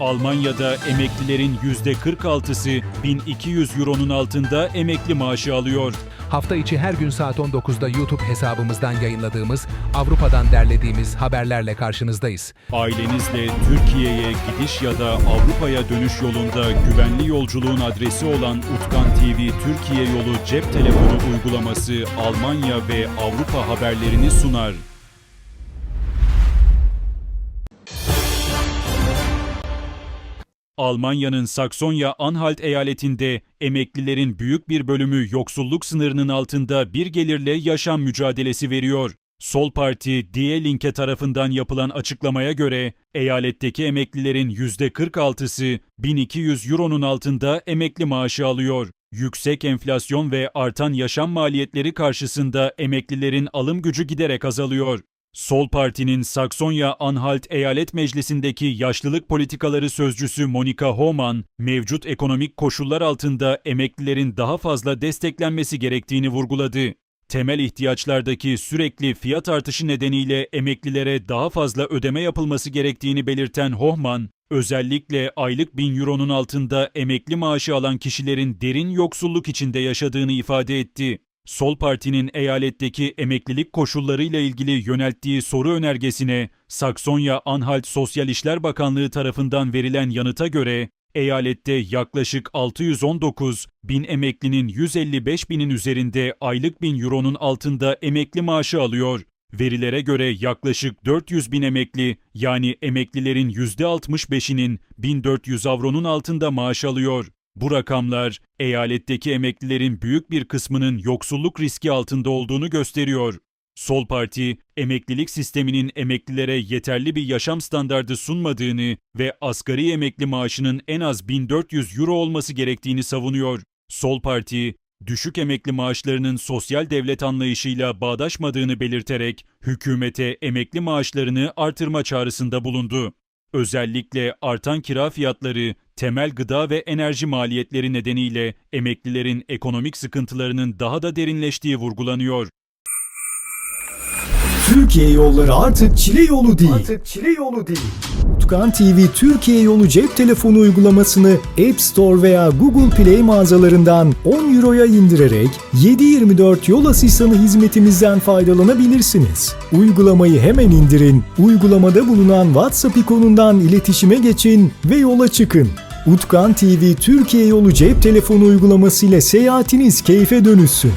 Almanya'da emeklilerin %46'sı 1200 euronun altında emekli maaşı alıyor. Hafta içi her gün saat 19'da YouTube hesabımızdan yayınladığımız, Avrupa'dan derlediğimiz haberlerle karşınızdayız. Ailenizle Türkiye'ye gidiş ya da Avrupa'ya dönüş yolunda güvenli yolculuğun adresi olan Utkan TV Türkiye Yolu cep telefonu uygulaması Almanya ve Avrupa haberlerini sunar. Almanya'nın Saksonya-Anhalt eyaletinde emeklilerin büyük bir bölümü yoksulluk sınırının altında bir gelirle yaşam mücadelesi veriyor. Sol Parti Die Linke tarafından yapılan açıklamaya göre eyaletteki emeklilerin %46'sı 1200 euronun altında emekli maaşı alıyor. Yüksek enflasyon ve artan yaşam maliyetleri karşısında emeklilerin alım gücü giderek azalıyor. Sol Parti'nin Saksonya-Anhalt Eyalet Meclisi'ndeki yaşlılık politikaları sözcüsü Monika Hohmann, mevcut ekonomik koşullar altında emeklilerin daha fazla desteklenmesi gerektiğini vurguladı. Temel ihtiyaçlardaki sürekli fiyat artışı nedeniyle emeklilere daha fazla ödeme yapılması gerektiğini belirten Hohmann, özellikle aylık 1000 euronun altında emekli maaşı alan kişilerin derin yoksulluk içinde yaşadığını ifade etti. Sol Parti'nin eyaletteki emeklilik koşullarıyla ilgili yönelttiği soru önergesine Saksonya-Anhalt Sosyal İşler Bakanlığı tarafından verilen yanıta göre eyalette yaklaşık 619 bin emeklinin 155 binin üzerinde aylık 1000 euronun altında emekli maaşı alıyor. Verilere göre yaklaşık 400 bin emekli yani emeklilerin %65'inin 1400 avronun altında maaş alıyor. Bu rakamlar eyaletteki emeklilerin büyük bir kısmının yoksulluk riski altında olduğunu gösteriyor. Sol Parti, emeklilik sisteminin emeklilere yeterli bir yaşam standardı sunmadığını ve asgari emekli maaşının en az 1400 euro olması gerektiğini savunuyor. Sol Parti, düşük emekli maaşlarının sosyal devlet anlayışıyla bağdaşmadığını belirterek hükümete emekli maaşlarını artırma çağrısında bulundu. Özellikle artan kira fiyatları, temel gıda ve enerji maliyetleri nedeniyle emeklilerin ekonomik sıkıntılarının daha da derinleştiği vurgulanıyor. Türkiye yolları artık çile yolu değil. Artık çile yolu değil. Utkan TV Türkiye yolu cep telefonu uygulamasını App Store veya Google Play mağazalarından 10 euroya indirerek 7/24 yol asistanı hizmetimizden faydalanabilirsiniz. Uygulamayı hemen indirin, uygulamada bulunan WhatsApp ikonundan iletişime geçin ve yola çıkın. Utkan TV Türkiye yolu cep telefonu uygulaması ile seyahatiniz keyfe dönüşsün.